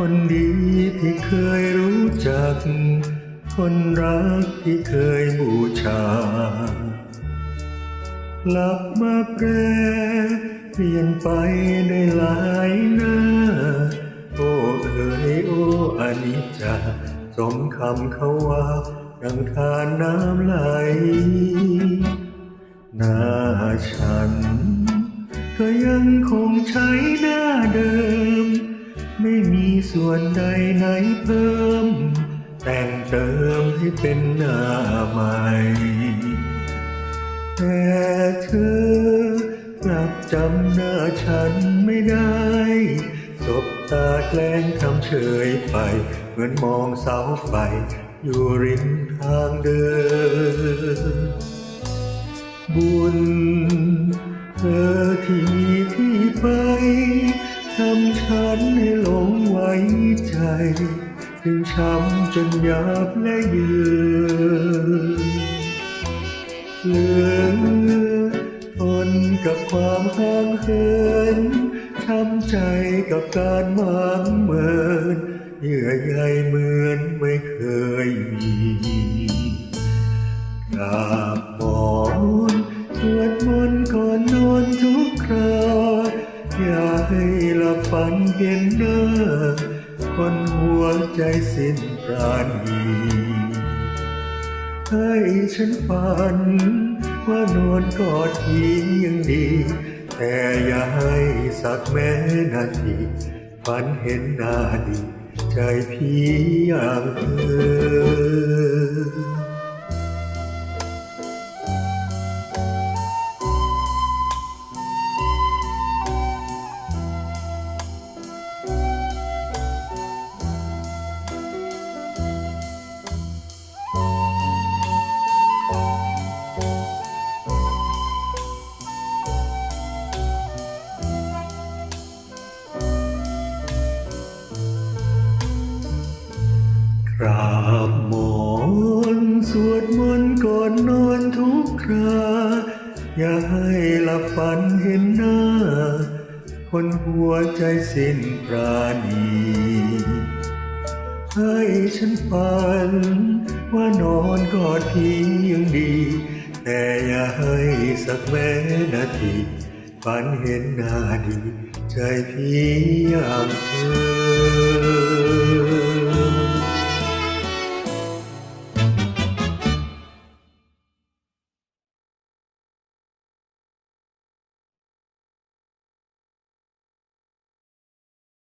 คนดีที่เคยรู้จัก คนรักที่เคยบูชากลับมาแปรเปลี่ยนไปในหลายหน้า โอ้เอ๋ยโอ้อนิจจาสมคำเขาว่าดังทานน้ำไหลหน้าฉัน ก็ยังคงใช้หน้าเดิม ไม่มีส่วนใดไหนเพิ่ม แต่งเติมให้เป็นหน้าใหม่ แต่เธอกลับจำหน้าฉันไม่ได้สบตาแกล้งทำเฉยไป เหมือนมองเสาไฟ อยู่ริมทางเดิน บุญเธอที่มี ฉันให้หลงไว้ใจถึงช้ำจนยับและเยือนเหลือทนกับความห่างเหินช้ำใจกับการหมางเมินเยื่อใยเหมือนไม่เคยมีกราบหมอนสวดมนต์ก่อนนอนทุก ฝันเห็นหน้าคนหัวใจสิ้นปราณีให้ฉันฝัน ว่านอนกอดทียังดี แต่อย่าให้สักแม้นาทีฝันเห็นหน้าดี ใจพี่อย่างเธอ ราบหมอนสวดมนต์ก่อนนอนทุกคราอย่าให้หลับฝันเห็นหน้า คนหัวใจสิ้นปราณีให้ฉันฝัน ว่านอนกอดพี่ยังดี แต่อย่าให้สักแม้นาทีฝันเห็นหน้าดี ใจพี่อย่างเธอ